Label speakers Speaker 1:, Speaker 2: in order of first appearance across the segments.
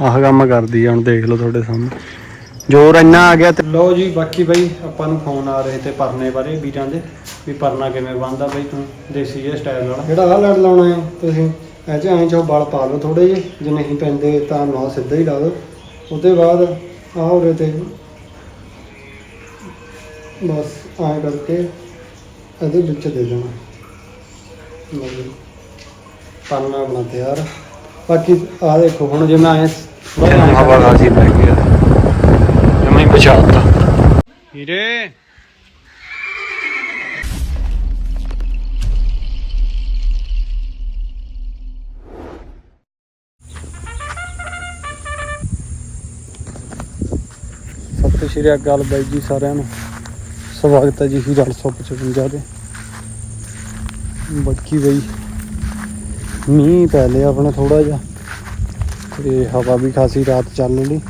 Speaker 1: ਆਹ ਕੰਮ ਕਰਦੀ ਆ ਹੁਣ ਦੇਖ ਲਓ ਤੁਹਾਡੇ ਸਾਹਮਣੇ। ਜੋਰ ਇੰਨਾ ਆ ਗਿਆ ਤੇ ਲੋ ਜੀ ਬਾਕੀ ਬਈ ਆਪਾਂ ਨੂੰ ਫੋਨ ਆ ਰਹੇ ਤੇ ਪਰਨੇ ਬਾਰੇ ਵੀਰਾਂ ਦੇ ਵੀ ਪਰਨਾ ਕਿਵੇਂ ਬੰਨਦਾ ਬਈ ਤੂੰ ਦੇਸੀ ਜਿਹਾ ਸਟਾਈਲ ਵਾਲਾ।
Speaker 2: ਜਿਹੜਾ ਆਹ ਲੜ ਲਾਉਣਾ ਹੈ ਤੁਸੀਂ ਇਹ ਚ ਐਂ ਚੋ ਬਲ ਪਾ ਲਓ ਥੋੜੇ ਜਿਹੇ ਜੇ ਨਹੀਂ ਪੈਂਦੇ ਤਾਂ ਨਾ ਸਿੱਧਾ ਹੀ ਲਾ ਦਿਓ ਉਹਦੇ ਬਾਅਦ ਆਹ ਉਰੇ ਤੇ ਬਸ ਐਂ ਕਰਕੇ ਇਹਦੇ ਵਿੱਚ ਦੇ ਦੇਣਾ। ਲਓ ਜੀ। ਪਰਨਾ ਬਣਾ ਤਿਆਰ। ਬਾਕੀ ਆਹ ਦੇਖੋ ਹੁਣ ਜੇ ਮੈਂ ਐਂ
Speaker 1: ਹਵਾ ਖਾਸੀ ਪੈ ਗਈ ਜਮਾ ਹੀ ਬਚਾਤਾ ਹੀਰੇ ਸਤਿ ਸ਼੍ਰੀ ਅਕਾਲ ਬਾਈ ਜੀ ਸਾਰਿਆਂ ਨੂੰ। ਸਵਾਗਤ ਹੈ ਜੀ ਹੀ 855 ਦੇ ਬਾਕੀ ਬਈ ਮੀਂਹ ਪੈ ਲਿਆ ਆਪਣਾ ਥੋੜਾ ਜਿਹਾ। ਤੇ ਹਵਾ ਵੀ ਖਾਸੀ ਰਾਤ ਚੱਲ ਲਈ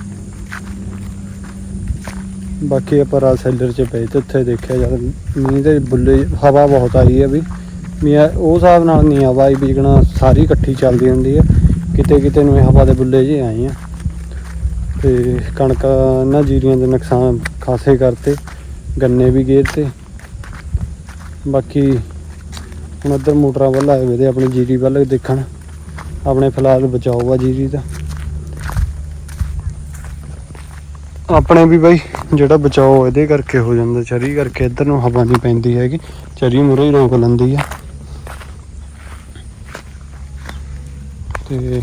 Speaker 1: ਬਾਕੀ ਆਪਾਂ ਰਾਤ ਸੈਲਰ 'ਚ ਪਏ ਤੇ ਉੱਥੇ ਦੇਖਿਆ ਜਦ ਮੀਂਹ ਦੇ ਬੁੱਲੇ ਹਵਾ ਬਹੁਤ ਆਈ ਹੈ ਵੀ। ਮੀਂਹ ਉਹ ਹਿਸਾਬ ਨਾਲ ਨਹੀਂ ਹਵਾ ਆਈ ਵੀ ਜਿਕਣਾ ਸਾਰੀ ਇਕੱਠੀ ਚੱਲਦੀ ਹੁੰਦੀ ਹੈ ਕਿਤੇ ਕਿਤੇ ਨੂੰ ਹਵਾ ਦੇ ਬੁੱਲੇ ਜਿਹੇ ਆਏ ਆ। ਤੇ ਕਣਕ ਨਾ ਜੀਰੀਆਂ ਦੇ ਨੁਕਸਾਨ ਖਾਸੇ ਕਰਤੇ, ਗੰਨੇ ਵੀ ਗੇਰ ਤੇ ਬਾਕੀ ਹੁਣ ਇੱਧਰ ਮੋਟਰਾਂ ਵੱਲ ਆਏ ਵੇ ਤੇ ਆਪਣੀ ਜੀਰੀ ਵੱਲ ਦੇਖਣ। ਆਪਣੇ ਫਿਲਹਾਲ ਬਚਾਓ ਆ ਜੀਰੀ ਦਾ। ਆਪਣੇ ਵੀ ਬਾਈ, ਜਿਹੜਾ ਬਚਾਓ ਇਹਦੇ ਕਰਕੇ ਹੋ ਜਾਂਦਾ, ਚਰੀ ਕਰਕੇ ਇੱਧਰ ਨੂੰ ਹਵਾ ਨਹੀਂ ਪੈਂਦੀ ਹੈਗੀ, ਚਰੀ ਮੁਰੇ ਹੀ ਰੋਕ ਲੈਂਦੀ ਆ। ਤੇ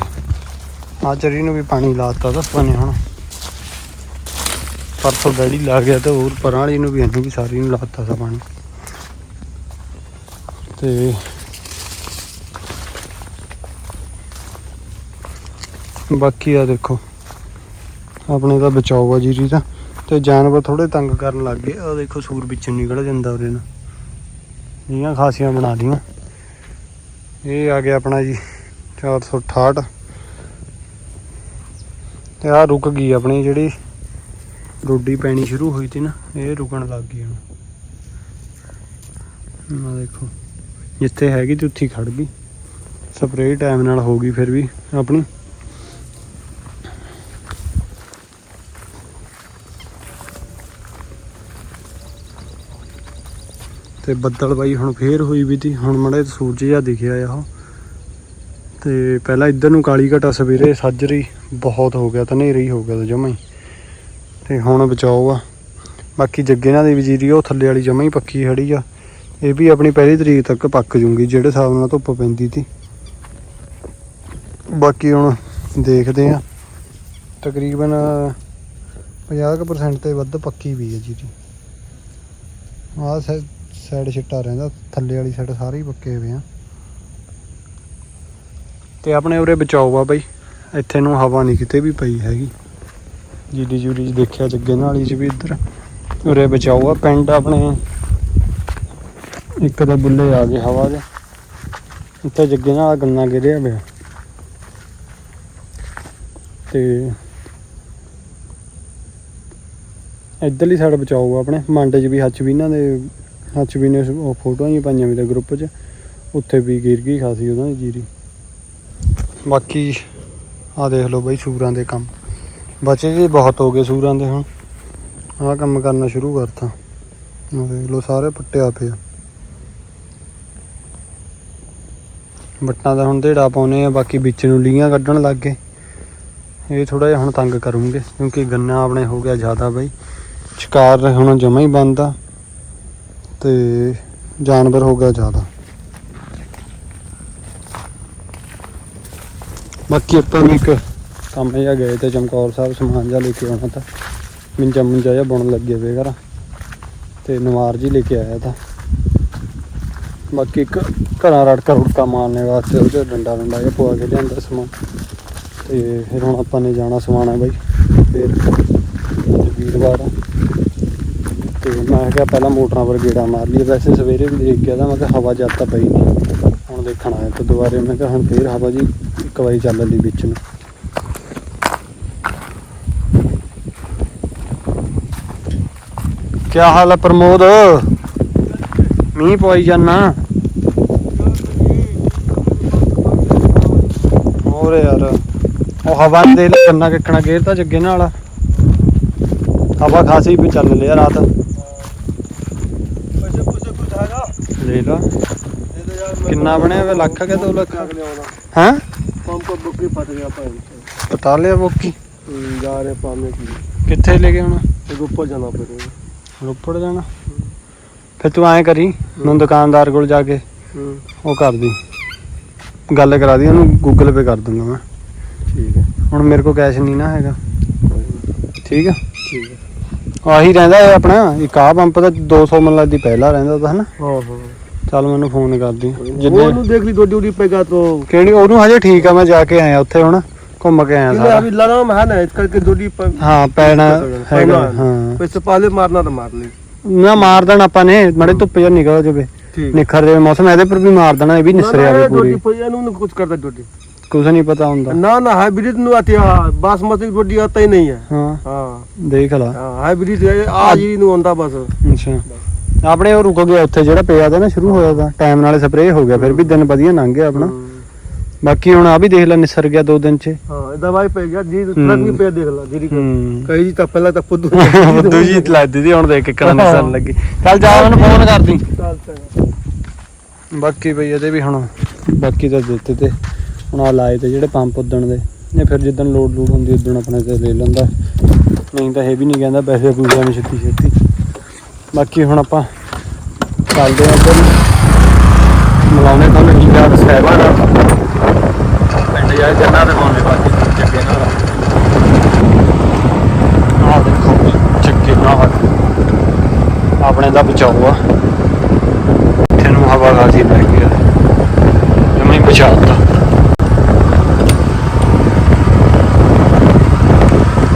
Speaker 1: ਆ ਚਰੀ ਨੂੰ ਵੀ ਪਾਣੀ ਲਾਤਾ ਤਾਂ ਆਪਾਂ ਨੇ ਹੁਣ। ਪਰਸੋਂ ਡੈਡੀ ਲਾ ਗਿਆ ਤੇ ਹੋਰ ਪਰਾਂ ਵਾਲੀ ਨੂੰ ਵੀ ਇਹਨੂੰ ਵੀ ਸਾਰੀ ਨੂੰ ਲਾਤਾ ਸਾ ਪਾਣੀ। ਤੇ ਬਾਕੀ ਆ ਦੇਖੋ। ਆਪਣੇ ਤਾਂ ਬਚਾਓ ਆ ਜੀਰੀ ਦਾ ਤੇ ਜਾਨਵਰ ਥੋੜੇ ਤੰਗ ਕਰਨ ਲੱਗ ਗਏ। ਆ ਦੇਖੋ ਸੂਰ ਵਿੱਚੋਂ ਨਿਕਲ ਜਾਂਦਾ ਉਹਦੇ ਨਾਲ। ਨੀਆਂ ਖਾਸੀਆਂ ਬਣਾ ਲੀਆਂ। ਇਹ ਆ ਗਿਆ ਆਪਣਾ ਜੀ 468 ਤੇ ਆ ਰੁਕ ਗਈ ਆਪਣੀ ਜਿਹੜੀ ਰੋਡੀ ਪੈਣੀ ਸ਼ੁਰੂ ਹੋਈ ਤੀ ਨਾ, ਇਹ ਰੁਕਣ ਲੱਗ ਗਈ ਹੁਣ। ਆ ਦੇਖੋ, ਜਿੱਥੇ ਹੈਗੀ ਤੇ ਉੱਥੇ ਖੜ ਗਈ। ਸਪਰੇਅ ਟਾਈਮ ਨਾਲ ਹੋ ਗਈ ਫਿਰ ਵੀ ਆਪਣੀ। ਤੇ ਬੱਦਲ ਬਾਈ ਹੁਣ ਫੇਰ ਹੋਈ ਵੀ ਤੀ। ਹੁਣ ਮੜੇ ਸੂਰਜ ਜਿਹਾ ਦਿਖਿਆ ਆ ਉਹ। ਤੇ ਪਹਿਲਾਂ ਇੱਧਰ ਨੂੰ ਕਾਲੀ ਘਟਾ ਸਵੇਰੇ ਸੱਜਰੀ ਬਹੁਤ ਹੋ ਗਿਆ ਤਾਂ ਹਨੇਰੀ ਹੋ ਗਿਆ ਤਾਂ ਜਮਾ ਹੀ। ਤੇ ਹੁਣ ਬਚਾਓ ਆ। ਬਾਕੀ ਜੱਗੇ ਨਾਲ ਦੀ ਵਜੀਰੀ ਉਹ ਥੱਲੇ ਵਾਲੀ ਜਮਾ ਹੀ ਪੱਕੀ ਖੜੀ ਆ। ਇਹ ਵੀ ਆਪਣੀ ਪਹਿਲੀ ਤਰੀਕ ਤੱਕ ਪੱਕ ਜੂਗੀ, ਜਿਹੜੇ ਹਿਸਾਬ ਨਾਲ ਧੁੱਪ ਪੈਂਦੀ ਤੀ। ਬਾਕੀ ਹੁਣ ਦੇਖਦੇ ਆ। ਤਕਰੀਬਨ 50% ਤੇ ਵੱਧ ਪੱਕੀ ਵੀ ਹੈ ਜੀਰੀ ਆਹ ਸਾਈਡ ਛਿੱਟਾ ਰਹਿੰਦਾ, ਥੱਲੇ ਵਾਲੀ ਸਾਈਡ ਸਾਰੇ ਹੀ ਪੱਕੇ ਹੋਏ ਆ। ਤੇ ਆਪਣੇ ਉਰੇ ਬਚਾਓ ਆ ਬਈ। ਇੱਥੇ ਨੂੰ ਹਵਾ ਨਹੀਂ ਕਿਤੇ ਵੀ ਪਈ ਹੈਗੀ। ਜੀਡੀ ਜੂਡੀ ਦੇਖਿਆ ਜੱਗੇ ਨਾਲੀ 'ਚ ਵੀ ਇੱਧਰ। ਉਰੇ ਬਚਾਓ ਆ ਪਿੰਡ ਆਪਣੇ। ਇੱਕ ਤਾਂ ਬੁੱਲੇ ਆ ਗਏ ਹਵਾ ਦੇ। ਉੱਤੇ ਜੱਗੇ ਨਾਲ ਗੰਨਾ ਗਿਰਿਆ ਪਿਆ। ਤੇ ਇੱਧਰਲੀ ਸਾਈਡ ਬਚਾਓ ਆਪਣੇ। ਮੰਡੇ 'ਚ ਵੀ, ਹੱਥ ਵੀ ਇਹਨਾਂ ਦੇ ਹੱਚਵੀ ਨੇ, ਉਹ ਫੋਟੋਆਂ ਹੀ ਪਾਈਆਂ ਵੀ ਤਾਂ ਗਰੁੱਪ 'ਚ। ਉੱਥੇ ਵੀ ਗਿਰ ਗਈ ਖਾਸੀ ਉਹਨਾਂ ਦੀ ਜੀਰੀ। ਬਾਕੀ ਆ ਦੇਖ ਲਓ ਬਈ ਸੂਰਾਂ ਦੇ ਕੰਮ। ਬਚੇ ਜੀ ਬਹੁਤ ਹੋ ਗਏ ਸੂਰਾਂ ਦੇ ਹੁਣ। ਆਹ ਕੰਮ ਕਰਨਾ ਸ਼ੁਰੂ ਕਰਤਾ। ਆਹ ਦੇਖ ਲਓ ਸਾਰੇ ਪੱਟਿਆ ਪਿਆ। ਬੱਟਾਂ ਦਾ ਹੁਣ ਢੇੜਾ ਪਾਉਨੇ ਆ, ਬਾਕੀ ਵਿੱਚ ਨੂੰ ਲੀਆਂ ਕੱਢਣ ਲੱਗ ਗਏ। ਇਹ ਥੋੜਾ ਜਿਹਾ ਹੁਣ ਤੰਗ ਕਰੂੰਗੇ, ਕਿਉਂਕਿ ਗੰਨਾ ਆਪਣੇ ਹੋ ਗਿਆ ਜ਼ਿਆਦਾ ਬਈ। ਸ਼ਿਕਾਰ ਹੁਣ ਜਮਾ ਹੀ ਬੰਦ ਤੇ ਜਾਨਵਰ ਹੋ ਗਿਆ ਜ਼ਿਆਦਾ। ਬਾਕੀ ਆਪਾਂ ਵੀ ਇੱਕ ਕੰਮ ਜਿਹਾ ਗਏ ਤੇ ਚਮਕੌਰ ਸਾਹਿਬ ਸਮਾਨ ਜਿਹਾ ਲੈ ਕੇ ਆਉਣਾ ਤਾਂ। ਮਿੰਜਾ ਮੁੰਜਾ ਜਿਹਾ ਬੁਣ ਲੱਗੇ ਵੇ ਘਰ। ਤੇ ਨਵਾਰ ਜੀ ਲੈ ਕੇ ਆਇਆ ਤਾਂ। ਬਾਕੀ ਇੱਕ ਘਰਾਂ ਰੜਕਾ ਰੁੜਕਾ ਮਾਰਨੇ ਵਾਸਤੇ ਉਹਦੇ ਡੰਡਾ ਡੰਡਾ ਜਿਹਾ ਪਵਾ ਕੇ ਲਿਆਂਦਾ ਸਮਾਨ। ਤੇ ਫਿਰ ਹੁਣ ਆਪਾਂ ਨੇ ਜਾਣਾ ਸਮਾਣਾ ਬਾਈ। ਫਿਰ ਅੱਜ ਵੀਰਵਾਰ ਆ। ਤੇ ਮੈਂ ਕਿਹਾ ਪਹਿਲਾਂ ਮੋਟਰਾਂ ਪਰ ਗੇੜਾ ਮਾਰ ਲਈ ਵੈਸੇ ਸਵੇਰੇ ਵੀ ਦੇਖ ਗਿਆ ਤਾਂ ਮੈਂ ਕਿਹਾ ਹਵਾ ਜਦ ਤਾਂ ਪਈ ਨਹੀਂ ਹੁਣ ਦੇਖਣ ਆਇਆ ਤੇ ਦੁਬਾਰੇ ਮੈਂ ਕਿਹਾ ਹੁਣ ਫੇਰ ਹਵਾ ਜੀ ਇੱਕ ਵਾਰੀ ਚੱਲ ਲਈ ਵਿੱਚ ਨੂੰ। ਕੀ ਹਾਲ ਹੈ ਪ੍ਰਮੋਦ? ਮੀਂਹ ਪਵਾਈ ਜਾਨਾ? ਹੋਰ ਯਾਰ, ਉਹ ਹਵਾ ਦੇ ਕੰਨਾ ਕਿੱਕਣਾ, ਗੇਰ ਤਾਂ ਜੱਗੇ ਨਾਲ ਹਵਾ ਖਾਸੀ ਵੀ ਚੱਲ ਲਿਆ ਰਾਤ।
Speaker 2: ਵੇਖ
Speaker 1: ਲਾ ਕਿੰਨਾ ਬਣਿਆ ਵੇ? ਲੱਖ ਕੇ ਲੱਖ? ਹੈ?
Speaker 2: ਪੰਪ ਬੁੱਕੀ ਫਟ ਗਿਆ ਭਾਈ।
Speaker 1: ਪਤਾ ਬੁੱਕੀ?
Speaker 2: ਜਾ ਰਹੇ ਪਾਵੇਂ ਕੀ।
Speaker 1: ਕਿੱਥੇ ਲੈ ਕੇ ਆਉਣਾ?
Speaker 2: ਤੇ ਉੱਪਰ ਜਾਣਾ ਪੜੇਗਾ
Speaker 1: ਰੋਪੜ ਜਾਣਾ? ਫਿਰ ਤੂੰ ਐਂ ਕਰੀ ਮੈਨੂੰ ਦੁਕਾਨਦਾਰ ਕੋਲ ਜਾ ਕੇ ਉਹ ਕਰ ਦੀ ਗੱਲ ਕਰਾ ਦੀ ਉਹਨੂੰ ਗੂਗਲ ਪੇ ਕਰ ਦੂੰਗਾ ਮੈਂ।
Speaker 2: ਠੀਕ ਹੈ
Speaker 1: ਹੁਣ ਮੇਰੇ ਕੋਲ ਕੈਸ਼ ਨਹੀਂ ਨਾ ਹੈਗਾ। ਠੀਕ ਹੈ
Speaker 2: ਠੀਕ ਹੈ
Speaker 1: ਆਹੀ ਰਹਿੰਦਾ ਆਪਣਾ। ਇੱਕ ਆ ਪੰਪ ਦਾ 200 ਮਨ ਲੱਗਦੀ ਪਹਿਲਾ ਰਹਿੰਦਾ ਤਾਂ ਹਨਾ?
Speaker 2: ਹਾਂ ਹਾਂ।
Speaker 1: ਚੱਲ ਮੈਨੂੰ ਫੋਨ ਕਰਦੀ। ਜਿੱਦੇ
Speaker 2: ਉਹਨੂੰ ਦੇਖ ਲਈ ਦੋ ਡਿਊਟੀ ਪੈਗਾ ਤੋ
Speaker 1: ਕਿਹੜੀ ਉਹਨੂੰ ਹਜੇ ਠੀਕ ਆ ਮੈਂ ਜਾ ਕੇ ਆਇਆ ਉੱਥੇ ਹੁਣ ਘੁੰਮ ਕੇ ਆਇਆ ਸਾਰਾ।
Speaker 2: ਅਭੀ ਲੜਾਮ ਹੈ ਨਾ ਇਸ ਕਰਕੇ ਡਿਊਟੀ ਪੈ
Speaker 1: ਹਾਂ ਪੈਣਾ ਹੈਗਾ ਹਾਂ।
Speaker 2: ਪੈਸੇ ਪਾਲੇ ਮਾਰਨਾ ਤਾਂ ਮਾਰ ਲਈ।
Speaker 1: ਨਾ ਮਾਰ ਦੇਣਾ ਆਪਾਂ ਨੇ ਮੜੇ ਧੁੱਪ ਜਾਂ ਨਿਕਲ ਜਾਵੇ। ਨਿਖਰ ਜਾਵੇ ਮੌਸਮ ਇਹਦੇ ਪਰ ਵੀ ਮਾਰ ਦੇਣਾ ਇਹ ਵੀ ਨਿਸਰਿਆ ਵੀ ਪੂਰੀ।
Speaker 2: ਡਿਊਟੀ ਪਈ ਇਹਨੂੰ ਕੁਝ ਕਰਦਾ ਡਿਊਟੀ
Speaker 1: ਕੁਝ ਨਹੀਂ ਪਤਾ ਹੁੰਦਾ।
Speaker 2: ਨਾ ਨਾ ਹਾਈਬ੍ਰਿਡ ਨੂੰ ਆਤੀ ਆ ਬਾਸਮਤੀ ਰੋਟੀ ਆਤਾ ਹੀ ਨਹੀਂ ਹੈ
Speaker 1: ਹਾਂ।
Speaker 2: ਹਾਂ।
Speaker 1: ਦੇਖ ਲਾ।
Speaker 2: ਹਾਂ ਹਾਈਬ੍ਰਿਡ ਆ ਜੀ ਨੂੰ ਹੁੰਦਾ ਬਸ।
Speaker 1: ਅੱਛਾ। ਆਪਣੇ ਉਹ ਰੁਕ ਗਿਆ ਉੱਥੇ ਜਿਹੜਾ ਪਿਆ ਤਾ ਨਾ ਸ਼ੁਰੂ ਹੋਇਆ ਤਾ ਟਾਈਮ ਨਾਲ ਸਪਰੇਅ ਹੋ ਗਿਆ ਫਿਰ ਵੀ ਦਿਨ ਵਧੀਆ ਲੰਘ ਗਿਆ ਆਪਣਾ। ਬਾਕੀ ਹੁਣ ਆ ਵੀ ਦੇਖ ਲੈ ਨਿਸਰ ਗਿਆ ਦੋ ਦਿਨ ਚ। ਹਾਂ ਇਹਦਾ ਬਾਈ ਲਾਏ ਤੇ ਜਿਹੜੇ ਪੰਪ ਉਦਣ ਦੇ। ਫਿਰ ਜਿੱਦਣ ਲੋਡ ਲੋਡ ਹੁੰਦੀ ਉਦਣ ਆਪਣੇ ਤੇ ਲੈ ਲੈਂਦਾ। ਨਹੀਂ ਤਾਂ ਇਹ ਵੀ ਨਹੀਂ ਕਹਿੰਦਾ ਪੈਸੇ ਪੂਜਾ ਨਹੀਂ ਛੇਤੀ ਛੇਤੀ ਬਾਕੀ ਹੁਣ ਆਪਾਂ ਚੱਲਦੇ ਆਂ ਉੱਧਰ ਨੂੰ। ਮਿਲਾਉਂਦੇ ਤੁਹਾਨੂੰ ਹੀਰਾ ਸਾਹਿਬਾਂ ਦਾ ਪਿੰਡ ਜਾ ਜੰਨਾ ਦੇ ਮੋਨੇ ਬਾਕੀ ਚੱਕੇ ਨਾਲ। ਆਹ ਦੇਖੋ ਚੱਕੇ ਨਾਲ। ਆਪਣੇ ਦਾ ਬਚਾਓ ਆ। ਇੱਥੇ ਨੂੰ ਹਵਾ ਖਾਸੀ ਪੈ ਗਈ ਆ। ਜਮੀ ਬਚਾਤਾ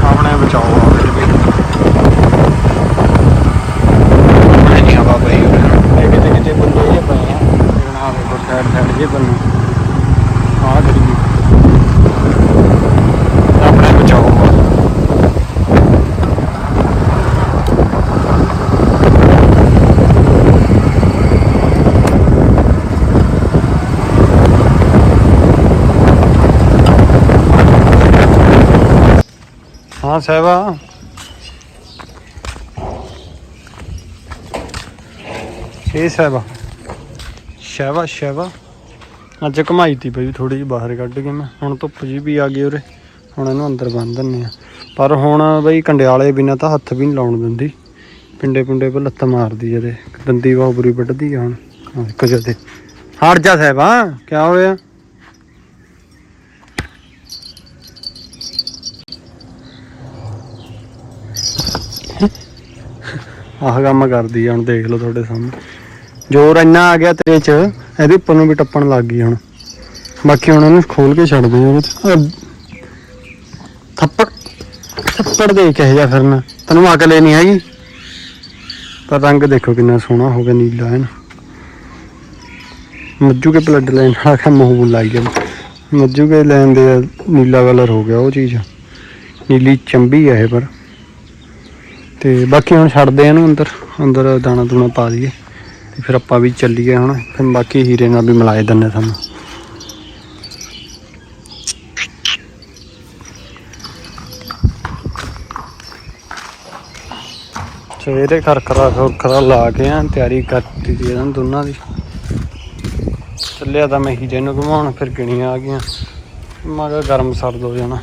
Speaker 1: ਆਪਣੇ ਬਚਾਓ ਆ ਮੇਰੇ ਵੀ ਆਪਣੇ ਨਹੀਂ ਹਵਾ ਪਈ ਹੋਈ ਇਹ ਕਿਤੇ ਕਿਤੇ ਬੰਦੇ ਜੇ ਪਏ ਆ ਇਹਨਾਂ ਦੇ ਕੋਲ ਸਾਈਡ ਸਾਈਡ ਜੇ ਬੰਨੂ ਆਹ ਕਰੀ ਆਪਣੇ ਬਚਾਓ ਆ ਹਾਂ ਸਹਿਬਾ ਇਹ ਸਹਿਬਾ ਸ਼ਹਿਬਾ ਸ਼ਹਿਬਾ ਅੱਜ ਘਮਾਈ ਤੀ ਪਈ ਥੋੜੀ ਜਿਹੀ ਬਾਹਰ ਕੱਢ ਕੇ ਮੈਂ। ਹੁਣ ਧੁੱਪ ਜੀ ਵੀ ਆ ਗਈ ਉਰੇ। ਹੁਣ ਇਹਨੂੰ ਅੰਦਰ ਬੰਨ ਦਿੰਨੇ ਆ ਪਰ ਹੁਣ ਬਈ ਕੰਡਿਆਲੇ ਬਿਨਾਂ ਤਾਂ ਹੱਥ ਵੀ ਨਹੀਂ ਲਾਉਣ ਦਿੰਦੀ। ਪਿੰਡੇ ਪਿੰਡੇ ਪਰ ਲੱਤ ਮਾਰਦੀ ਇਹਦੇ ਦੰਦੀ ਬਹੁਤ ਬੁਰੀ ਵੱਢਦੀ ਆ ਹੁਣ। ਇੱਕ ਜਦੇ। ਹਟ ਜਾ ਸਹਿਬਾ ਕੀ ਹੋਇਆ ਆਹ ਕੰਮ ਕਰਦੀ ਆ ਹੁਣ, ਦੇਖ ਲਓ ਤੁਹਾਡੇ ਸਾਹਮਣੇ। ਜ਼ੋਰ ਇੰਨਾ ਆ ਗਿਆ ਤੇਰੇ ਚ, ਇਹਦੇ ਉੱਪਰ ਨੂੰ ਵੀ ਟੱਪਣ ਲੱਗ ਗਈ ਹੁਣ। ਬਾਕੀ ਹੁਣ ਇਹਨੂੰ ਖੋਲ ਕੇ ਛੱਡ ਦੇ ਉਹਦੇ ਥੱਪੜ ਥੱਪੜ ਦੇ ਕੇ ਜਾ ਫਿਰਨਾ। ਤੈਨੂੰ ਅਕਲ ਨਹੀਂ ਹੈਗੀ। ਪਰ ਰੰਗ ਦੇਖੋ ਕਿੰਨਾ ਸੋਹਣਾ ਹੋ ਗਿਆ, ਨੀਲਾ ਹੈ ਨਾ। ਮੱਜੂ ਕੇ ਬਲੱਡ ਲਾਈਨ ਵਾਲਾ ਕੰਮ ਹੋ ਲਾਈ ਗਿਆ ਮੱਜੂ ਕੇ ਲੈਣ ਦੇ ਨੀਲਾ ਕਲਰ ਹੋ ਗਿਆ ਉਹ ਚੀਜ਼। ਨੀਲੀ ਚੰਬੀ ਹੈ ਇਹ ਪਰ। ਤੇ ਬਾਕੀ ਹੁਣ ਛੱਡਦੇ ਆ ਇਹਨੂੰ ਅੰਦਰ ਅੰਦਰ ਦਾਣਾ ਦੂਣਾ ਪਾ ਦਈਏ। ਤੇ ਫਿਰ ਆਪਾਂ ਵੀ ਚੱਲੀਏ ਹੁਣ, ਫਿਰ ਬਾਕੀ ਹੀਰੇ ਨਾਲ ਵੀ ਮਿਲਾਏ ਦਿੰਨੇ ਸਾਨੂੰ ਸਵੇਰੇ ਖਰਖਰਾ ਖਰਖਰਾ ਲਾ ਕੇ ਆ ਤਿਆਰੀ ਕਰਤੀ ਸੀ ਇਹਨਾਂ ਦੋਨਾਂ ਦੀ। ਚੱਲਿਆ ਤਾਂ ਮੈਂ ਹੀਰੇ ਨੂੰ ਘੁਮਾਉਣ, ਫਿਰ ਗਿਣੀਆਂ ਆ ਗਈਆਂ। ਮੈਂ ਕਿਹਾ ਗਰਮ ਸਰਦ ਹੋ ਜਾਣਾ,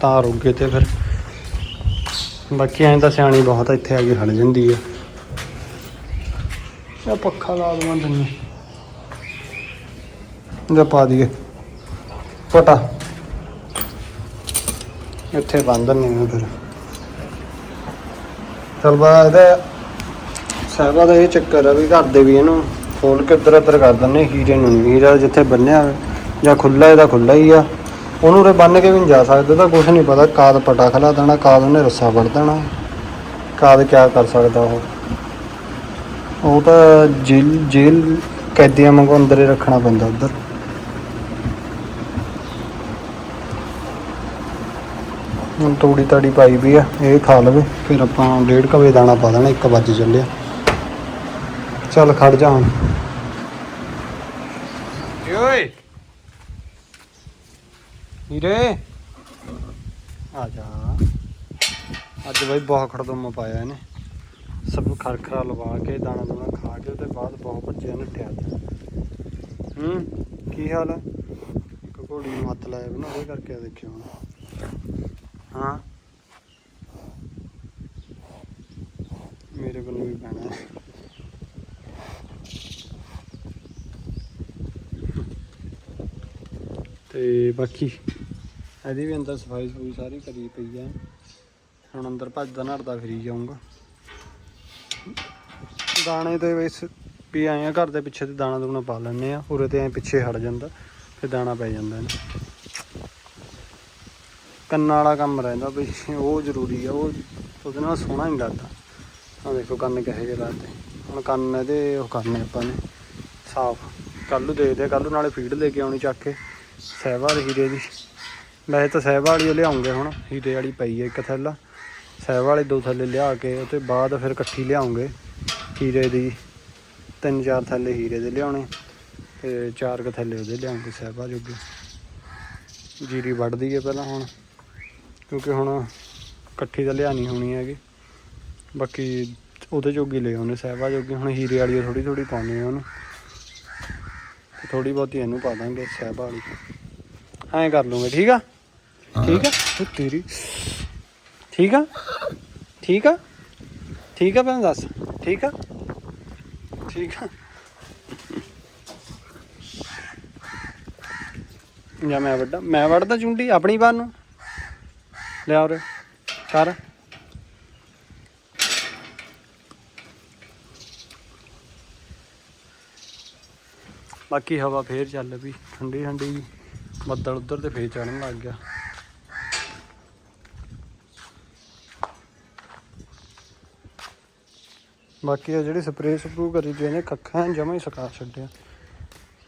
Speaker 1: ਤਾਂ ਰੁਕ ਗਏ ਤੇ ਫਿਰ। ਬਾਕੀ ਐਂ ਤਾਂ ਸਿਆਣੀ ਬਹੁਤ ਇੱਥੇ ਆ ਕੇ ਖੜ ਜਾਂਦੀ ਆ। ਇਹ ਪੱਖਾ ਲਾ ਦਵਾਂ ਤੈਨੂੰ। ਜਾ ਪਾ ਦਈਏ। ਪਟਾ। ਇੱਥੇ ਬੰਦ ਨਹੀਂ ਫਿਰ। ਚਲ ਬਾ, ਇਹਦਾ ਸਾਹਿਬਾ ਦਾ ਇਹ ਚੱਕਰ ਆ ਵੀ ਘਰ ਦੇ ਵੀ ਇਹਨੂੰ ਖੋਲ ਕੇ ਇੱਧਰ ਉੱਧਰ ਕਰ ਦਿੰਦੇ ਹੀਰੇ ਨੂੰ ਹੀਰਾ ਜਿੱਥੇ ਬੰਨਿਆ ਹੋਵੇ ਜਾਂ ਖੁੱਲਾ ਇਹਦਾ ਖੁੱਲਾ ਹੀ ਆ। ਉਹਨੂੰ ਰੇ ਬੰਨ ਕੇ ਵੀ ਨਹੀਂ ਜਾ ਸਕਦੇ ਤਾਂ ਕੁਝ ਨਹੀਂ ਪਤਾ, ਕਾਦ ਪਟਾ ਖਲਾ ਦੇਣਾ, ਕਾਦ ਉਹਨੇ ਰੱਸਾ ਵੜ ਦੇਣਾ, ਕਾਦ ਕਿਆ ਕਰ ਸਕਦਾ ਉਹ। ਉਹ ਤਾਂ ਜੇਲ੍ਹ ਜੇਲ੍ਹ ਕੈਦੀਆਂ ਵਾਂਗੂ ਅੰਦਰ ਹੀ ਰੱਖਣਾ ਪੈਂਦਾ ਉੱਧਰ। ਹੁਣ ਤੂੜੀ ਤਾੜੀ ਪਾਈ ਵੀ ਆ, ਇਹ ਖਾ ਲਵੇ, ਫਿਰ ਆਪਾਂ ਡੇਢ ਕੁ ਵਜੇ ਦਾਣਾ ਪਾ ਦੇਣਾ 1 ਵਜੇ ਚੱਲਿਆ। ਚੱਲ ਖੜ ਜਾ ਹੁਣ। ਓਏ! ਹੀਰੇ ਆ ਜਾ। ਅੱਜ ਬਈ ਬਹੁਤ ਖੜਦਮ ਪਾਇਆ ਇਹਨੇ। ਸਭ ਖਰਖਰਾ ਲਵਾ ਕੇ, ਦਾਣਾ ਦੂਣਾ ਖਾ ਕੇ, ਉਹਦੇ ਬਾਅਦ ਬਹੁਤ ਬੱਚਿਆਂ ਨੇ ਟਿਆ ਹੂੰ, ਕੀ ਹਾਲ ਹੈ ਇੱਕ ਘੋੜੀ ਨੂੰ ਹੱਥ ਲਾਇਆ ਬਣਾ ਉਹਦੇ ਕਰਕੇ ਆ ਦੇਖਿਓ ਹਾਂ। ਮੇਰੇ ਕੋਲ ਵੀ ਪੈਣਾ। ਹੈ। ਤੇ ਬਾਕੀ ਇਹਦੀ ਵੀ ਅੰਦਰ ਸਫ਼ਾਈ ਸਫੂਈ ਸਾਰੀ ਕਰੀ ਪਈ ਹੈ ਹੁਣ ਅੰਦਰ ਭੱਜਦਾ ਨੜਦਾ ਫਿਰੀ ਜਾਊਂਗਾ। ਦਾਣੇ ਤੇ ਵੈਸ ਵੀ ਆਏ ਆ, ਘਰ ਦੇ ਪਿੱਛੇ ਤੇ ਦਾਣਾ ਦੂਣਾ ਪਾ ਲੈਣੇ ਆ। ਉਰੇ ਤੇ ਐ ਪਿੱਛੇ ਹਟ ਜਾਂਦਾ, ਫਿਰ ਦਾਣਾ ਪੈ ਜਾਂਦਾ ਇਹਨੂੰ। ਕੰਨਾਂ ਵਾਲਾ ਕੰਮ ਰਹਿੰਦਾ ਬਈ ਉਹ ਜ਼ਰੂਰੀ ਆ, ਉਹ ਉਹਦੇ ਨਾਲ ਸੋਹਣਾ ਨਹੀਂ ਲੱਗਦਾ। ਆ ਦੇਖੋ ਕੰਨ ਕਿਹੋ ਜਿਹੇ ਲੱਗਦੇ। ਹੁਣ ਕੰਨ ਇਹਦੇ ਉਹ ਕਰਨੇ ਆਪਾਂ ਨੇ, ਸਾਫ਼। ਕੱਲ ਦੇਖਦੇ ਆ ਕੱਲ ਨਾਲੇ ਫੀਡ ਲੈ ਕੇ ਆਉਣੀ ਚੱਕ ਕੇ। ਸਹਿਬਾਲ ਹੀਰੇ ਦੀ ਵੈਸੇ ਤਾਂ ਸਹਿਬਾਲ ਵਾਲੀ ਉਹ ਲਿਆਉਂਗੇ ਹੁਣ, ਹੀਰੇ ਵਾਲੀ ਪਈ ਹੈ ਇੱਕ ਥੈਲਾ। ਸਹਿਬਾਲ ਵਾਲੇ ਦੋ ਥੈਲੇ ਲਿਆ ਕੇ ਉਹ ਤੇ ਬਾਅਦ ਫਿਰ ਇਕੱਠੀ ਲਿਆਉਂਗੇ ਹੀਰੇ ਦੀ। ਤਿੰਨ ਚਾਰ ਥੈਲੇ ਹੀਰੇ ਦੇ ਲਿਆਉਣੇ, ਤੇ ਚਾਰ ਕੁ ਥੈਲੇ ਉਹਦੇ ਲਿਆਉਂਗੇ ਸਹਿਬਾ ਜੋਗੇ। ਜੀਰੀ ਵੱਢਦੀ ਹੈ ਪਹਿਲਾਂ ਹੁਣ, ਕਿਉਂਕਿ ਹੁਣ ਇਕੱਠੀ ਤਾਂ ਲਿਆਣੀ ਹੋਣੀ ਹੈਗੀ। ਬਾਕੀ ਉਹਦੇ ਜੋਗੀ ਲੈ ਆਉਨੇ ਸਹਿਬਾ ਜੋਗੀ, ਹੁਣ ਹੀਰੇ ਵਾਲੀ ਥੋੜੀ ਥੋੜੀ ਪਾਉਣੀ ਆ ਉਹਨੂੰ। ਤੇ ਥੋੜੀ ਬਹੁਤੀ ਇਹਨੂੰ ਪਾ ਦਾਂਗੇ ਸਹਿਬਾ ਵਾਲੀ। ਐਂ ਕਰ ਲੂੰਗੇ, ਠੀਕ ਆ? ਠੀਕ ਆ? ਉਹ ਤੇਰੀ ਠੀਕ ਆ? ਠੀਕ ਆ? ਠੀਕ ਆ ਭੈਣ ਦੱਸ? ਠੀਕ ਆ? ਠੀਕ ਆ। ਜਾਂ ਮੈਂ ਵੱਡਾ ਮੈਂ ਵੱਢਦਾ ਚੁੰਡੀ ਆਪਣੀ ਬਾਤ ਨੂੰ? ਲਿਆ ਉਰੇ। ਕਰ। ਬਾਕੀ ਹਵਾ ਫੇਰ ਚੱਲ ਪਈ। ਠੰਡੀ ਠੰਡੀ ਬੱਦਲ ਉਧਰ ਤੇ ਫੇਰ ਚੜਨ ਲੱਗ ਗਿਆ। ਬਾਕੀ ਆ ਜਿਹੜੀ ਸਪਰੇਅ ਸਪਰੂ ਕਰੀ ਦੀ ਇਹਨੇ ਕੱਖਾਂ ਜਮਾ ਹੀ ਸੁਕਾ ਛੱਡਿਆ।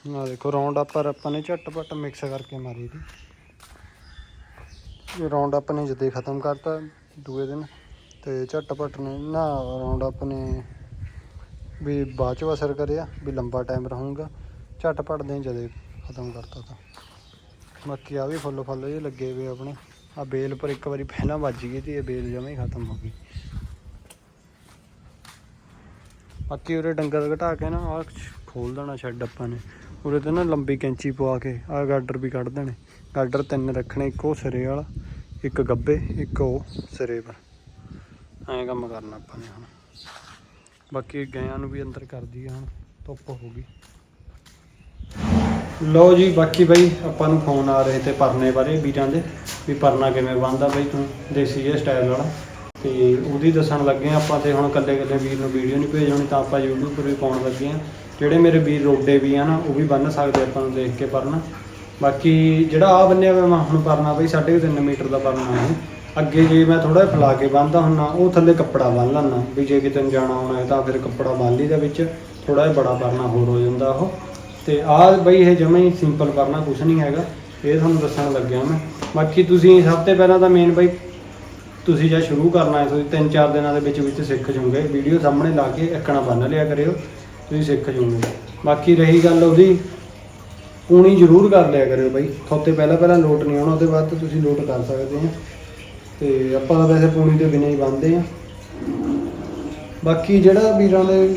Speaker 1: ਨਾ ਦੇਖੋ ਰਾਉਂਡ ਅਪ ਆਪਾਂ ਨੇ ਝਟਪਟ ਮਿਕਸ ਕਰਕੇ ਮਾਰੀ ਦੀ। ਇਹ ਰਾਉਂਡ ਅਪ ਨੇ ਜਦੇ ਖਤਮ ਕਰਤਾ ਦੂਏ ਦਿਨ, ਤੇ ਝਟਪਟ ਨੇ ਨਾ ਰਾਉਂਡ ਅਪ ਨੇ ਵੀ ਬਾਅਦ ਚ ਅਸਰ ਕਰਿਆ, ਵੀ ਲੰਬਾ ਟਾਈਮ ਰਹੂੰਗਾ। ਝਟਪਟ ਦੇ ਜਦੇ ਖਤਮ ਕਰਤਾ ਤਾਂ। ਬਾਕੀ ਆ ਵੀ ਫੁੱਲ ਫੁੱਲ ਜਿਹੇ ਲੱਗੇ ਹੋਏ ਆਪਣੇ। ਆ ਬੇਲ ਪਰ ਇੱਕ ਵਾਰੀ ਪਹਿਲਾਂ ਵੱਜ ਗਈ ਤੇ ਇਹ ਬੇਲ ਜਮਾ ਹੀ ਖਤਮ ਹੋ ਗਈ। ਬਾਕੀ ਉਰੇ ਡੰਗਰ ਘਟਾ ਕੇ ਨਾ ਆ ਖੋਲ ਦੇਣਾ ਸ਼ੈੱਡ ਆਪਾਂ ਨੇ। ਉਰੇ ਤੇ ਨਾ ਲੰਬੀ ਕੈਂਚੀ ਪਵਾ ਕੇ ਆ ਗਾਡਰ ਵੀ ਕੱਢ ਦੇਣੇ। ਗਾਡਰ ਤਿੰਨ ਰੱਖਣੇ, ਇੱਕ ਉਹ ਸਿਰੇ ਵਾਲਾ, ਇੱਕ ਗੱਬੇ, ਇੱਕ ਉਹ ਸਿਰੇ ਪਰ ਐਂ ਕੰਮ ਕਰਨਾ ਆਪਾਂ ਨੇ ਹੁਣ। ਬਾਕੀ ਗਾਇਆਂ ਨੂੰ ਵੀ ਅੰਦਰ ਕਰ ਦਈਏ ਹੁਣ, ਧੁੱਪ ਹੋ ਗਈ। ਲਓ ਜੀ, ਬਾਕੀ ਬਈ ਆਪਾਂ ਨੂੰ ਫੋਨ ਆ ਰਹੇ ਤੇ ਪਰਨੇ ਬਾਰੇ ਵੀਰਾਂ ਦੇ, ਵੀ ਪਰਨਾ ਕਿਵੇਂ ਬਣਦਾ ਬਈ ਤੂੰ, ਦੇਸੀ ਜਿਹਾ ਸਟਾਈਲ ਵਾਲਾ? ਤੇ ਉਹਦੀ ਦੱਸਣ ਲੱਗੇ ਹਾਂ ਆਪਾਂ ਤੇ ਹੁਣ ਕੱਲੇ ਕੱਲੇ ਵੀਰ ਨੂੰ ਵੀਡੀਓ ਨਹੀਂ ਭੇਜ ਹੋਣੀ ਤਾਂ ਆਪਾਂ YouTube ਪਰ ਵੀ ਪਾਉਣ ਲੱਗੇ ਆ ਜਿਹੜੇ ਮੇਰੇ ਵੀਰ ਰੋਡੇ ਵੀ ਆ ਨਾ, ਉਹ ਵੀ ਬੰਨ ਸਕਦੇ ਆਪਾਂ ਨੂੰ ਦੇਖ ਕੇ ਪਰਨਾ। ਬਾਕੀ ਜਿਹੜਾ ਆ ਬੰਨਿਆ ਹੋਇਆ ਮੈਂ ਹੁਣ ਪਰਨਾ ਬਈ 3.5 ਮੀਟਰ ਦਾ ਪਰਨਾ ਹੈ। ਅੱਗੇ ਜੇ ਮੈਂ ਥੋੜਾ ਜਿਹਾ ਫੈਲਾ ਕੇ ਬੰਨਦਾ ਹੁੰਨਾ ਉਹ ਥੱਲੇ ਕੱਪੜਾ ਬੰਨ ਲੈਣਾ ਵੀ ਜੇ ਕਿਤੇ ਨੂੰ ਜਾਣਾ ਆਉਣਾ ਹੈ ਤਾਂ ਫਿਰ ਕੱਪੜਾ ਬੰਨ ਲਈਦਾ ਵਿੱਚ ਥੋੜਾ ਜਿਹਾ ਬੜਾ ਪਰਨਾ ਹੋਰ ਹੋ ਜਾਂਦਾ ਉਹ। ਤੇ ਆਹ ਬਈ ਇਹ ਜਮਾ ਹੀ ਸਿੰਪਲ ਪਰਨਾ ਕੁਝ ਨਹੀਂ ਹੈਗਾ। ਇਹ ਤੁਹਾਨੂੰ ਦੱਸਣ ਲੱਗਿਆ ਮੈਂ। ਬਾਕੀ ਤੁਸੀਂ ਸਭ ਤੋਂ ਪਹਿਲਾਂ ਤਾਂ ਮੇਨ ਬਈ ਤੁਸੀਂ ਜੇ ਸ਼ੁਰੂ ਕਰਨਾ ਹੈ, ਤੁਸੀਂ ਤਿੰਨ ਚਾਰ ਦਿਨਾਂ ਦੇ ਵਿੱਚ ਵਿੱਚ ਸਿੱਖ ਜਾਓਗੇ। ਵੀਡੀਓ ਸਾਹਮਣੇ ਲਾ ਕੇ ਇੱਕਣਾ ਬੰਨ ਲਿਆ ਕਰਿਓ, ਤੁਸੀਂ ਸਿੱਖ ਜਾਓਗੇ। ਬਾਕੀ ਰਹੀ ਗੱਲ ਉਹਦੀ ਪੂਣੀ ਜ਼ਰੂਰ ਕਰ ਲਿਆ ਕਰਿਓ ਬਾਈ। ਥੋਤੇ ਪਹਿਲਾਂ ਪਹਿਲਾਂ ਲੋਟ ਨਹੀਂ ਆਉਣਾ, ਉਹਦੇ ਬਾਅਦ ਤੁਸੀਂ ਲੋਟ ਕਰ ਸਕਦੇ ਆ। ਤੇ ਆਪਾਂ ਤਾਂ ਵੈਸੇ ਪੂਣੀ ਦੇ ਬਿਨਾਂ ਹੀ ਬੰਨਦੇ ਆ। ਬਾਕੀ ਜਿਹੜਾ ਵੀਰਾਂ ਦੇ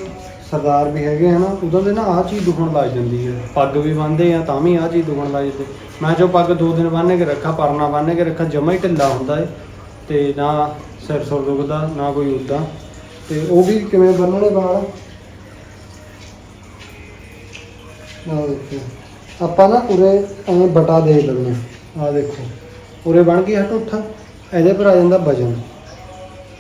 Speaker 1: ਸਰਦਾਰ ਵੀ ਹੈਗੇ ਆ ਨਾ ਉਦੋਂ ਦੇ ਨਾ ਆਹ ਚੀਜ਼ ਦੁਖਣ ਲੱਗ ਜਾਂਦੀ ਹੈ। ਪੱਗ ਵੀ ਬੰਨਦੇ ਆ, ਤਾਂ ਵੀ ਆਹ ਚੀਜ਼ ਦੁਖਣ ਲੱਗ ਜਾਂਦੀ। ਮੈਂ ਜੋ ਪੱਗ ਦੋ ਦਿਨ ਬੰਨ੍ਹ ਕੇ ਰੱਖਾ, ਪਰਨਾ ਬੰਨ੍ਹ ਕੇ ਰੱਖਾ, ਜਮਾ ਹੀ ਢਿੱਲਾ ਹੁੰਦਾ ਏ। ਤੇ ਨਾ ਸਿਰ ਸੁਰ ਦੁਖਦਾ, ਨਾ ਕੋਈ ਉਦਾਂ ਤੇ ਉਹ ਵੀ ਕਿਵੇਂ ਬੰਨਣੇ ਵਾਲ? ਆਹ ਦੇਖੋ। ਆਪਾਂ ਨਾ ਉਰੇ ਐਂ ਬਟਾ ਦੇ ਲੈਂਦੇ ਆ ਆਹ ਦੇਖੋ। ਉਰੇ ਬਣ ਗਈ ਹਟ ਉੱਠਾ। ਇਹਦੇ ਪਰ ਆ ਜਾਂਦਾ ਵਜਨ।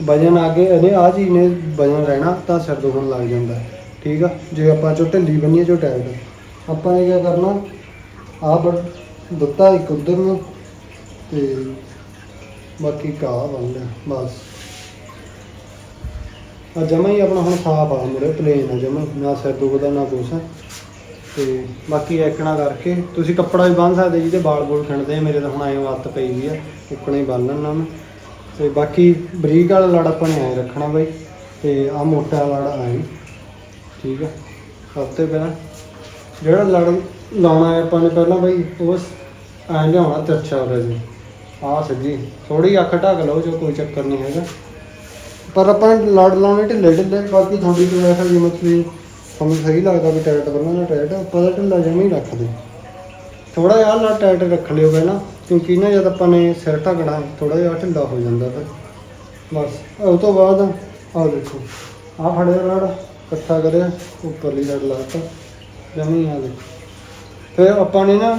Speaker 1: ਵਜਨ ਆ ਕੇ ਇਹਦੇ ਆ ਚੀਜ਼ ਨੇ ਵਜਨ ਰਹਿਣਾ, ਤਾਂ ਸਿਰ ਦੁਖਣ ਲੱਗ ਜਾਂਦਾ। ਠੀਕ ਆ? ਜੇ ਆਪਾਂ ਚੋ ਢਿੱਲੀ ਬੰਨੀਏ ਚੋ ਟਾਈਟ ਆਪਾਂ ਨੇ ਕੀ ਕਰਨਾ? ਆ ਦਿੱਤਾ ਇੱਕ ਉਧਰ ਨੂੰ। ਤੇ ਬਾਕੀ ਘਾਹ ਬਣ ਲਿਆ ਬਸ। ਆ ਜਮਾ ਹੀ ਆਪਣਾ ਹੁਣ ਸਾਫ਼ ਆ ਮੇਰੇ ਪਲੇਨ ਆ ਜਮਾ ਨਾ ਸਿਰ ਦੁਖਦਾ, ਨਾ ਕੁਛ। ਤੇ ਬਾਕੀ ਐਕਣਾ ਕਰਕੇ, ਤੁਸੀਂ ਕੱਪੜਾ ਵੀ ਬੰਨ ਸਕਦੇ ਜਿਹਦੇ ਵਾਲ ਬੋਲ ਖਿੰਡਦੇ ਆ, ਮੇਰੇ ਤਾਂ ਹੁਣ ਐਂ ਵੱਤ ਪਈ ਵੀ ਆ, ਉੱਕਣਾ ਹੀ ਬੰਨ ਲੈਣਾ ਮੈਂ। ਤੇ ਬਾਕੀ ਬਰੀਕ ਵਾਲਾ ਲੜ ਆਪਾਂ ਨੇ ਐਂ ਰੱਖਣਾ ਬਾਈ, ਤੇ ਆ ਮੋਟਾ ਲੜ ਐਂ ਠੀਕ ਆ? ਸਭ ਤੋਂ ਪਹਿਲਾਂ ਜਿਹੜਾ ਲੜ ਲਾਉਣਾ ਹੈ ਆਪਾਂ ਨੇ ਪਹਿਲਾਂ ਬਾਈ ਉਹ ਐਂ ਲਿਆਉਣਾ ਤਿਰਛਾ ਹੋ ਰਿਹਾ ਜੀ ਆ ਸੱਜੀ ਥੋੜੀ ਅੱਖ ਢੱਕ ਲਓ ਜੋ ਕੋਈ ਚੱਕਰ ਨਹੀਂ ਹੈਗਾ। ਪਰ ਆਪਾਂ ਲੜ ਲਾਉਣੇ ਢਿੱਲੇ ਢਿੱਲੇ, ਬਾਕੀ ਤੁਹਾਡੀ ਚੋਇਸ ਹੈ ਜਿਵੇਂ ਤੁਸੀਂ ਤੁਹਾਨੂੰ ਸਹੀ ਲੱਗਦਾ ਵੀ ਟਾਇਟ ਬੰਨਣਾ ਟਾਇਟ, ਆਪਾਂ ਤਾਂ ਢਿੱਲਾ ਜਮਾ ਹੀ ਰੱਖਦੇ ਥੋੜਾ ਜਿਹਾ ਨਾ ਟਾਇਟ ਰੱਖ ਲਿਓ ਪਹਿਲਾਂ, ਕਿਉਂਕਿ ਨਾ ਜਦ ਆਪਾਂ ਨੇ ਸਿਰ ਢੱਕਣਾ ਥੋੜਾ ਜਿਹਾ ਢਿੱਲਾ ਹੋ ਜਾਂਦਾ ਫਿਰ। ਬਸ, ਉਹ ਤੋਂ ਬਾਅਦ ਆਹ ਦੇਖੋ, ਆਹ ਫੜਿਆ ਰੜ, ਇਕੱਠਾ ਕਰਿਆ, ਉੱਪਰਲੀ ਲੜ ਲਾਤਾ, ਜਮੀ ਆ ਦੇਖੋ ਫਿਰ ਆਪਾਂ ਨੇ ਨਾ,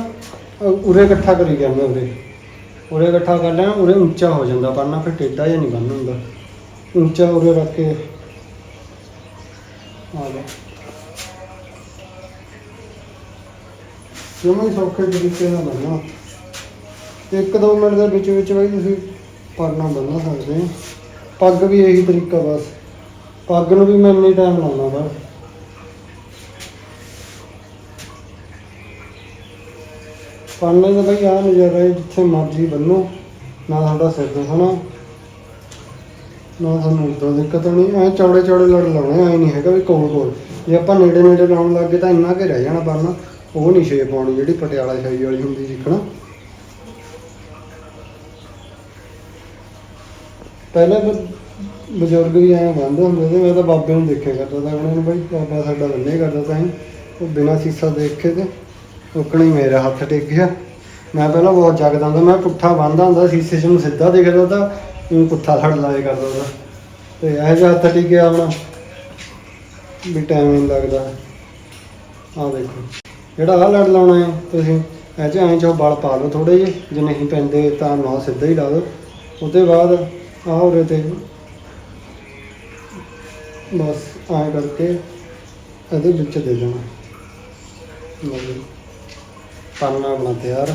Speaker 1: ਉਰੇ ਇਕੱਠਾ ਕਰੀ ਜਾਂਦੇ ਉਰੇ। ਉਰੇ ਇਕੱਠਾ ਕਰ ਲੈਣਾ ਉਰੇ ਉੱਚਾ ਹੋ ਜਾਂਦਾ ਪਰਨਾ ਫਿਰ ਟੇਢਾ ਜਿਹਾ ਨਹੀਂ ਬਣ ਹੁੰਦਾ। ਉੱਚਾ ਉਰੇ ਰੱਖ ਕੇ, ਆ ਲੈ ਜਮਾ ਹੀ ਸੌਖੇ ਤਰੀਕੇ ਨਾਲ ਬਣਨਾ ਇੱਕ ਦੋ ਮਿੰਟ ਦੇ ਵਿੱਚ ਵਿੱਚ ਬਈ ਤੁਸੀਂ ਪਰਨਾ ਬੰਨ੍ਹ ਸਕਦੇ ਹੋ। ਪੱਗ ਵੀ ਇਹੀ ਤਰੀਕਾ ਬਸ। ਪੱਗ ਨੂੰ ਵੀ ਮੈਂ ਇੰਨੀ ਟਾਈਮ ਲਾਉਣਾ ਬਸ। ਪਰਨੇ ਦਾ ਬਈ ਆ ਨਜ਼ਾਰਾ ਹੈ, ਜਿੱਥੇ ਮਰਜ਼ੀ ਬੰਨੋ। ਨਾ ਤੁਹਾਡਾ ਸਿਰ ਦੁਖਣਾ ਨਾ ਤੁਹਾਨੂੰ ਉਦੋਂ ਦਿੱਕਤ ਹੋਣੀ ਐ ਚੌੜੇ ਚੌੜੇ ਲੜ ਲਾਉਣੇ, ਐ ਨਹੀਂ ਹੈਗਾ ਵੀ ਕੋਲ ਕੋਲ। ਜੇ ਆਪਾਂ ਨੇੜੇ ਨੇੜੇ ਲਾਉਣ ਲੱਗੇ ਤਾਂ ਇੰਨਾ ਕੇ ਰਹਿ ਜਾਣਾ ਪਰਨਾ ਉਹ ਨਹੀਂ ਸ਼ੇਪ ਆਉਣੀ ਜਿਹੜੀ ਪਟਿਆਲਾ ਸ਼ਾਹੀ ਵਾਲੀ ਹੁੰਦੀ ਸਿੱਖਣਾ ਪਹਿਲਾਂ ਬਜ਼ੁਰਗ ਵੀ ਐਂ ਬੰਨ੍ਹਦੇ ਹੁੰਦੇ ਸੀ, ਮੈਂ ਤਾਂ ਬਾਬੇ ਨੂੰ ਦੇਖਿਆ ਕਰਦਾ ਤਾਂ, ਉਹਨਾਂ ਨੂੰ ਬਈ, ਬਾਬਾ ਸਾਡਾ ਬੰਨੇ ਕਰਦਾ ਤਾਂ ਹੀ ਉਹ ਬਿਨਾਂ ਸੀਸਾ ਦੇਖੇ ਤੇ ਉਕਣੀ ਮੇਰਾ ਹੱਥ ਟੇਕ ਗਿਆ। ਮੈਂ ਪਹਿਲਾਂ ਬਹੁਤ ਜਗਦਾ ਹੁੰਦਾ, ਮੈਂ ਪੁੱਠਾ ਬੰਨਦਾ ਹੁੰਦਾ, ਸੀਸੇ 'ਚ ਨੂੰ ਸਿੱਧਾ ਦਿਖਦਾ ਤਾਂ ਉਹ ਪੁੱਠਾ ਲੜ ਲਾਏ ਕਰਦਾ ਉਹਦਾ ਤੇ ਇਹ ਜਿਹਾ ਹੱਥ ਟਿਕਿਆ ਆਪਣਾ। ਵੀ ਟਾਈਮ ਨਹੀਂ ਲੱਗਦਾ। ਆਹ ਦੇਖੋ, ਜਿਹੜਾ ਆਹ ਲੜ ਲਾਉਣਾ ਹੈ, ਤੁਸੀਂ ਇਹ 'ਚ ਐਂ ਚੋ ਬਲ ਪਾ ਲਓ ਥੋੜੇ ਜਿਹੇ, ਜੇ ਨਹੀਂ ਪੈਂਦੇ ਤਾਂ ਨਾ ਸਿੱਧਾ ਹੀ ਲਾ ਦਿਓ। ਉਹਦੇ ਬਾਅਦ ਆਹ ਉਰੇ ਤੇ ਬਸ ਐਂ ਕਰਕੇ ਇਹਦੇ ਵਿੱਚ ਦੇ ਦੇਣਾ। ਲਓ ਪਰਨਾ ਆਪਣਾ ਤਿਆਰ।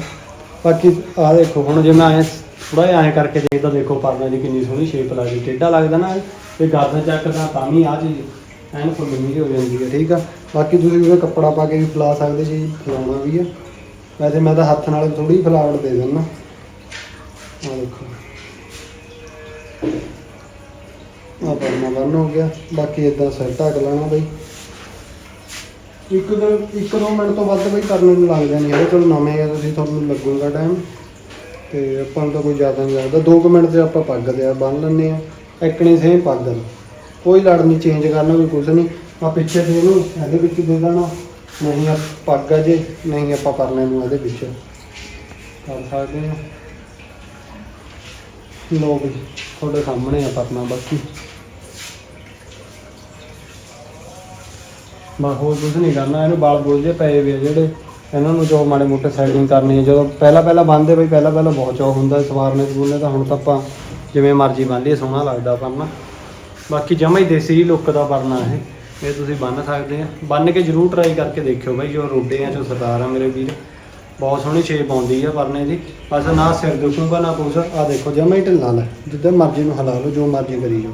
Speaker 1: ਬਾਕੀ ਆਹ ਦੇਖੋ, ਹੁਣ ਜੇ ਮੈਂ ਐਂ ਥੋੜਾ ਜਿਹਾ ਐਂ ਕਰਕੇ ਦੇਖਦਾ, ਦੇਖੋ ਪਰਨਾ ਦੀ ਕਿੰਨੀ ਸੋਹਣੀ ਸ਼ੇਪ ਲੱਗਦੀ ਟੇਢਾ ਲੱਗਦਾ ਨਾ ਇਹ ਗੱਦ ਚੱਕਦਾ ਤਾਂ ਵੀ ਆ ਚੀਜ਼ ਐਨ ਫੁੱਲ ਹੋ ਜਾਂਦੀ ਹੈ, ਠੀਕ ਆ? ਬਾਕੀ ਤੁਸੀਂ ਉਹਦਾ ਕੱਪੜਾ ਪਾ ਕੇ ਵੀ ਫੁਲਾ ਸਕਦੇ ਜੀ, ਫਲਾਉਣਾ ਵੀ ਆ। ਵੈਸੇ ਮੈਂ ਤਾਂ ਹੱਥ ਨਾਲ ਥੋੜੀ ਫੁਲਾਵਟ ਦੇ ਦਿੰਦਾ। ਆਹ ਦੇਖੋ। ਆ ਪਰਨਾ ਬੰਨ ਹੋ ਗਿਆ। ਬਾਕੀ ਇਦਾਂ ਸਿਰ ਢੱਕ ਲੈਣਾ ਬਈ। ਇੱਕ ਦੋ ਇੱਕ ਦੋ ਮਿੰਟ ਤੋਂ ਵੱਧ ਬਈ ਕਰਨ ਨੂੰ ਲੱਗਦਾ ਨਹੀਂ ਹੈਗਾ ਚਲੋ ਨਵੇਂ ਆ, ਤੁਸੀਂ ਤੁਹਾਨੂੰ ਲੱਗੂਗਾ ਟਾਈਮ ਤੇ ਆਪਾਂ ਨੂੰ ਤਾਂ ਕੋਈ ਜ਼ਿਆਦਾ ਨਹੀਂ ਲੱਗਦਾ। 2 ਮਿੰਟ ਤੇ ਆਪਾਂ ਪੱਗ ਤੇ ਬੰਨ ਲੈਂਦੇ ਆ। ਐਕਣੀ ਸੇਮ ਪੱਗ ਨੂੰ ਕੋਈ ਲੜ ਨਹੀਂ ਚੇਂਜ ਕਰਨਾ ਕੋਈ ਕੁਝ ਨਹੀਂ। ਆ ਪਿੱਛੇ ਤੇ ਇਹਨੂੰ ਇਹਦੇ ਵਿੱਚ ਦੇ ਦੇਣਾ। ਨਹੀਂ ਆ ਪੱਗ ਆ ਜੇ, ਨਹੀਂ, ਆਪਾਂ ਪਰਨੇ ਨੂੰ ਇਹਦੇ ਵਿੱਚ। ਕਰ ਸਕਦੇ ਆ ਲੋ ਵੀ ਤੁਹਾਡੇ ਸਾਹਮਣੇ ਆ ਪਰਨਾ ਬਾਕੀ। ਬਸ ਹੋਰ ਕੁਝ ਨਹੀਂ ਕਰਨਾ, ਇਹਨੂੰ ਬਾਲ ਬੁਲ ਜੇ ਪਏ ਵੇ ਆ ਜਿਹੜੇ ਇਹਨਾਂ ਨੂੰ ਜੋ ਮਾੜੇ ਮੋਟੇ ਸੈਟਿੰਗ ਕਰਨੀ ਹੈ ਜਦੋਂ ਪਹਿਲਾਂ ਪਹਿਲਾਂ ਬੰਨਦੇ ਬਈ, ਪਹਿਲਾਂ ਪਹਿਲਾਂ ਬਹੁਤ ਚੌ ਹੁੰਦਾ ਸਵਾਰਨੇ ਸਵੂਰਨੇ ਤਾਂ ਹੁਣ ਤਾਂ ਆਪਾਂ ਜਿਵੇਂ ਮਰਜ਼ੀ ਬੰਨ ਲਈਏ, ਸੋਹਣਾ ਲੱਗਦਾ ਪਰਨਾ ਬਾਕੀ ਜਮਾ ਹੀ ਦੇਸੀ ਲੁੱਕ ਦਾ ਪਰਨਾ ਇਹ। ਇਹ ਤੁਸੀਂ ਬੰਨ ਸਕਦੇ ਆ। ਬੰਨ ਕੇ ਜਰੂਰ ਟਰਾਈ ਕਰਕੇ ਦੇਖਿਓ ਬਈ, ਜੋ ਰੋਡੇ ਆ, ਜੋ ਸਰਦਾਰ ਆ ਮੇਰੇ ਵੀਰ। ਬਹੁਤ ਸੋਹਣੀ ਸ਼ੇਪ ਆਉਂਦੀ ਆ ਪਰਨੇ ਦੀ। ਬਸ ਨਾ ਸਿਰ ਦੁਖੂਗਾ, ਨਾ ਕੁਛ। ਆ ਦੇਖੋ, ਜਮਾ ਹੀ ਢਿੱਲਾ ਲੈ। ਜਿੱਦਾਂ ਮਰਜ਼ੀ ਨੂੰ ਹਿਲਾ ਲਓ, ਜੋ ਮਰਜ਼ੀ ਕਰੀ ਜਾਓ।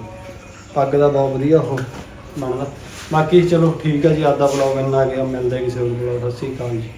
Speaker 1: ਪੱਗ ਦਾ ਬਹੁਤ ਵਧੀਆ ਉਹ ਬਣਦਾ। ਬਾਕੀ ਚਲੋ ਠੀਕ ਆ ਜੀ ਅੱਜ ਦਾ ਬਲੌਗ ਇੰਨਾ ਗਿਆ ਮਿਲਦਾ ਕਿਸੇ ਹੋਰ ਬਲੌਗ ਸਤਿ ਸ਼੍ਰੀ ਅਕਾਲ ਜੀ।